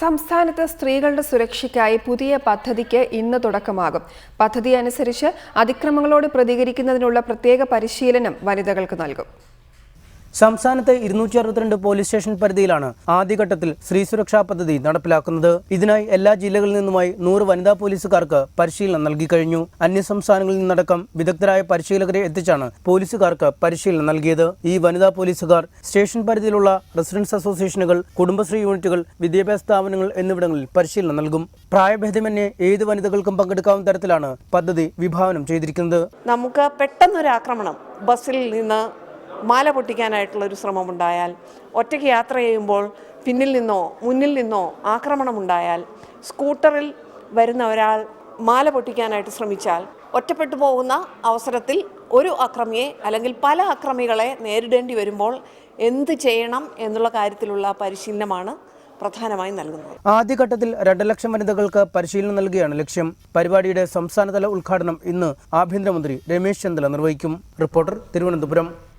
സംസ്ഥാനത്ത് സ്ത്രീകളുടെ സുരക്ഷയ്ക്കായി പുതിയ പദ്ധതിക്ക് ഇന്ന് തുടക്കമാകും. പദ്ധതി അനുസരിച്ച് അതിക്രമങ്ങളോട് പ്രതികരിക്കുന്നതിനുള്ള പ്രത്യേക പരിശീലനം വനിതകൾക്ക് നൽകും. സംസ്ഥാനത്ത് ഇരുന്നൂറ്റി അറുപത്തിരണ്ട് പോലീസ് സ്റ്റേഷൻ പരിധിയിലാണ് ആദ്യഘട്ടത്തിൽ സ്ത്രീ സുരക്ഷാ പദ്ധതി നടപ്പിലാക്കുന്നത്. ഇതിനായി എല്ലാ ജില്ലകളിൽ നിന്നുമായി നൂറ് വനിതാ പോലീസുകാർക്ക് പരിശീലനം നൽകി കഴിഞ്ഞു. അന്യ സംസ്ഥാനങ്ങളിൽ നിന്നടക്കം വിദഗ്ധരായ പരിശീലകരെ എത്തിച്ചാണ് പോലീസുകാർക്ക് പരിശീലനം നൽകിയത്. ഈ വനിതാ പോലീസുകാർ സ്റ്റേഷൻ പരിധിയിലുള്ള റെസിഡൻസ് അസോസിയേഷനുകൾ കുടുംബശ്രീ യൂണിറ്റുകൾ വിദ്യാഭ്യാസ സ്ഥാപനങ്ങൾ എന്നിവിടങ്ങളിൽ പരിശീലനം നൽകും. പ്രായഭേദമന്യേ ഏത് വനിതകൾക്കും പങ്കെടുക്കാവുന്ന തരത്തിലാണ് പദ്ധതി വിഭാവനം ചെയ്തിരിക്കുന്നത്. നമുക്ക് പെട്ടെന്നൊരു ആക്രമണം ബസ്സിൽ നിന്ന് മാല പൊട്ടിക്കാനായിട്ടുള്ള ഒരു ശ്രമമുണ്ടായാൽ ഒറ്റയ്ക്ക് യാത്ര ചെയ്യുമ്പോൾ പിന്നിൽ നിന്നോ മുന്നിൽ നിന്നോ ആക്രമണമുണ്ടായാൽ സ്കൂട്ടറിൽ വരുന്ന ഒരാൾ മാല പൊട്ടിക്കാനായിട്ട് ശ്രമിച്ചാൽ ഒറ്റപ്പെട്ടു പോകുന്ന അവസരത്തിൽ ഒരു അക്രമിയെ അല്ലെങ്കിൽ പല അക്രമികളെ നേരിടേണ്ടി വരുമ്പോൾ എന്ത് ചെയ്യണം എന്നുള്ള കാര്യത്തിലുള്ള പരിശീലനമാണ് പ്രധാനമായി നൽകുന്നത്. ആദ്യഘട്ടത്തിൽ രണ്ട് ലക്ഷം വനിതകൾക്ക് പരിശീലനം നൽകുകയാണ് ലക്ഷ്യം. പരിപാടിയുടെ സംസ്ഥാനതല ഉദ്ഘാടനം ഇന്ന് ആഭ്യന്തരമന്ത്രി രമേശ് ചെന്നിത്തല നിർവഹിക്കും. റിപ്പോർട്ടർ തിരുവനന്തപുരം.